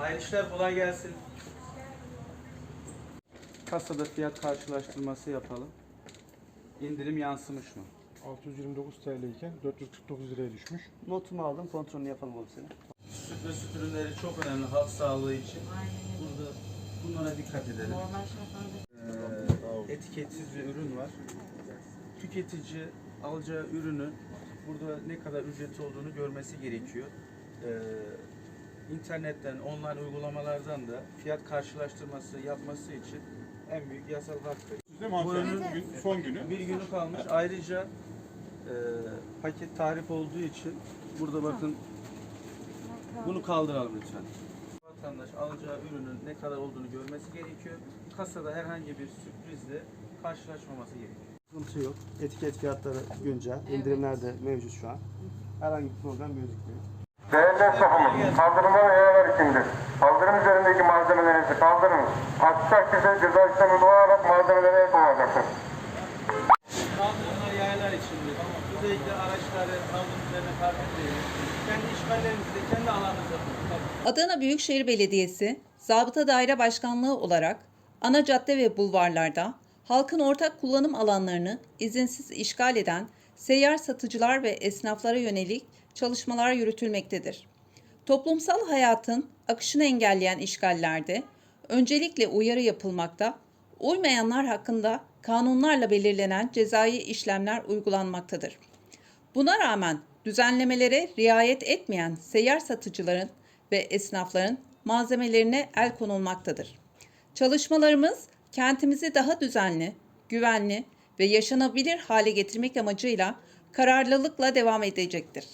Hayırlı işler kolay gelsin. Kasada fiyat karşılaştırması yapalım. İndirim yansımış mı? 629 TL iken 449 liraya düşmüş. Notumu aldım, kontrolünü yapalım oğlum senin. Süt ve süt ürünleri çok önemli halk sağlığı için. Burada bunlara dikkat edelim. Ee, etiketsiz bir ürün var. Tüketici alacağı ürünün burada ne kadar ücreti olduğunu görmesi gerekiyor. Ee, internetten, online uygulamalardan da fiyat karşılaştırması yapması için en büyük yasal hakkı. Sizde Bu hanımefendi ürün bugün son günü. bir günü kalmış. Ayrıca e, paket tarif olduğu için burada bakın bunu kaldıralım lütfen. Vatandaş alacağı ürünün ne kadar olduğunu görmesi gerekiyor. Kasada herhangi bir sürprizle karşılaşmaması gerekiyor. Sıkıntı yok. Etiket fiyatları güncel. İndirimler de mevcut şu an. Herhangi bir problem gözükmüyor. Değerli esnafımız, kaldırımlar yayalar içindir. Kaldırım üzerindeki malzemelerinizi kaldırın. Aksi takdirde ceza işlemi olarak malzemelere el konacaktır. Kaldırımlar yayalar içindir. Özellikle araçları kaldırım üzerine park etmeyin. Kendi işgallerimizde, kendi alanımızda kullanın. Adana Büyükşehir Belediyesi, Zabıta Daire Başkanlığı olarak ana cadde ve bulvarlarda halkın ortak kullanım alanlarını izinsiz işgal eden seyyar satıcılar ve esnaflara yönelik çalışmalar yürütülmektedir. Toplumsal hayatın akışını engelleyen işgallerde öncelikle uyarı yapılmakta, uymayanlar hakkında kanunlarla belirlenen cezai işlemler uygulanmaktadır. Buna rağmen düzenlemelere riayet etmeyen seyyar satıcıların ve esnafların malzemelerine el konulmaktadır. Çalışmalarımız kentimizi daha düzenli, güvenli ve yaşanabilir hale getirmek amacıyla kararlılıkla devam edecektir.